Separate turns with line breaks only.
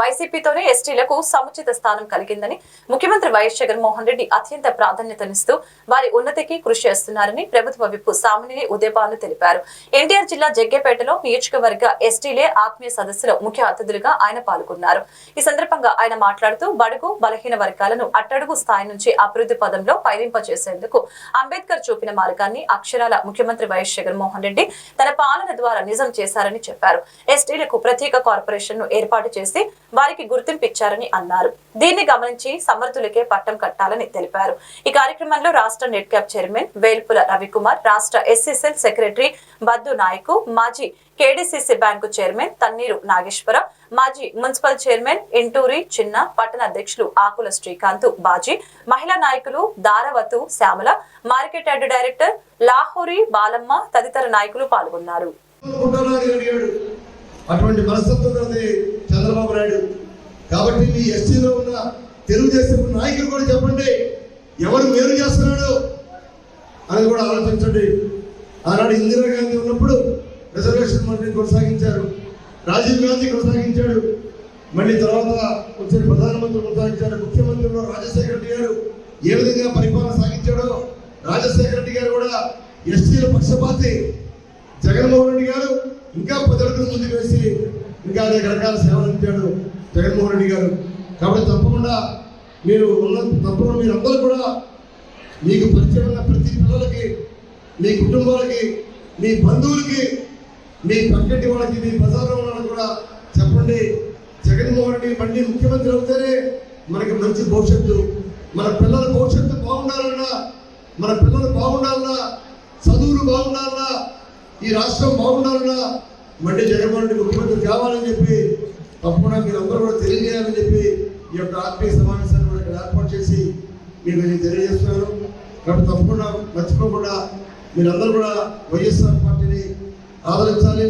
వైసీపీతోనే ఎస్టీలకు సముచిత స్థానం కలిగిందని ముఖ్యమంత్రి వైఎస్ జగన్మోహన్ రెడ్డి అత్యంత ప్రాధాన్యతనిస్తూ వారి ఉన్నతికి కృషి చేస్తున్నారని ప్రభుత్వ విప్పు సామినేని ఉదయభాను తెలిపారు. ఎన్టీఆర్ జిల్లా జగ్గేపేటలో నియోజకవర్గ ఎస్టీలే ఆత్మీయ సదస్సులో ముఖ్య అతిథులుగా ఆయన పాల్గొన్నారు. ఈ సందర్భంగా ఆయన మాట్లాడుతూ బడుగు బలహీన వర్గాలను అట్టడుగు స్థాయి నుంచి అభివృద్ధి పదంలో పయనింపచేసేందుకు అంబేద్కర్ చూపిన మార్గాన్ని అక్షరాల ముఖ్యమంత్రి వైఎస్ జగన్మోహన్ రెడ్డి తన పాలన ద్వారా నిజం చేశారని చెప్పారు. ఎస్టీలకు ప్రత్యేక కార్పొరేషన్ను ఏర్పాటు చేసి వారికి గుర్తింపిచ్చారని అన్నారు. దీన్ని గమనించి సమర్థులకే పట్టం కట్టాలని తెలిపారు. ఈ కార్యక్రమంలో రాష్ట్ర net cap chairman Velpula Ravikumar రాష్ట్ర ఎస్ఎస్ఎల్ సెక్రటరీ బద్దు నాయకు మాజీ KDCC bank chairman Tanneeru Nageswara మాజీ మున్సిపల్ చైర్మన్ ఇంటూరి చిన్న పట్టణ అధ్యక్షులు ఆకుల శ్రీకాంత్ బాజీ మహిళా నాయకులు Daravathu Shyamala market yard director Lahori Balamma తదితర నాయకులు పాల్గొన్నారు.
అటువంటి మనస్తత్వం ఉన్నది చంద్రబాబు నాయుడు. కాబట్టి మీ ఎస్టీలో ఉన్న తెలుగుదేశం నాయకులు కూడా చెప్పండి ఎవరు మేలు చేస్తున్నాడు అని కూడా ఆలోచించండి. ఆనాడు ఇందిరాగాంధీ ఉన్నప్పుడు రిజర్వేషన్ మంత్రిని కొనసాగించారు రాజీవ్ గాంధీ కొనసాగించాడు మళ్ళీ తర్వాత వచ్చిన ప్రధానమంత్రి కొనసాగించారు ముఖ్యమంత్రిలో రాజశేఖర రెడ్డి గారు ఏ విధంగా పరిపాలన సాగించాడో రాజశేఖర రెడ్డి గారు కూడా ఎస్టీల పక్షపాతి. జగన్మోహన్ రెడ్డి గారు ఇంకా పది అడుగులు ముందుకు వేసి ఇంకా అనేక సేవలు ఇచ్చాడు జగన్మోహన్ రెడ్డి గారు. కాబట్టి తప్పకుండా మీరు ఉన్న తప్పకుండా మీరు అందరూ కూడా మీకు పరిచయం ఉన్న ప్రతి పిల్లలకి మీ కుటుంబాలకి మీ బంధువులకి మీ పక్కటి వాళ్ళకి మీ బజార్లో ఉన్న వాళ్ళకి కూడా చెప్పండి. జగన్మోహన్ రెడ్డి మళ్ళీ ముఖ్యమంత్రి అవుతేనే మనకి మంచి భవిష్యత్తు. మన పిల్లల భవిష్యత్తు బాగుండాలన్నా మన పిల్లలు బాగుండాలన్నా చదువులు బాగుండాలన్నా ఈ రాష్ట్రం బాగుండాలన్నా మళ్ళీ జగన్మోహన్ రెడ్డి ముఖ్యమంత్రి కావాలని చెప్పి తప్పకుండా మీరు అందరూ కూడా తెలియజేయాలని చెప్పి ఈ యొక్క ఆత్మీయ సమావేశాన్ని కూడా ఇక్కడ ఏర్పాటు చేసి మీకు నేను తెలియజేస్తున్నాను కాబట్టి తప్పకుండా మర్చిపోకుండా మీరందరూ కూడా వైఎస్ఆర్ పార్టీని ఆదరించాలి.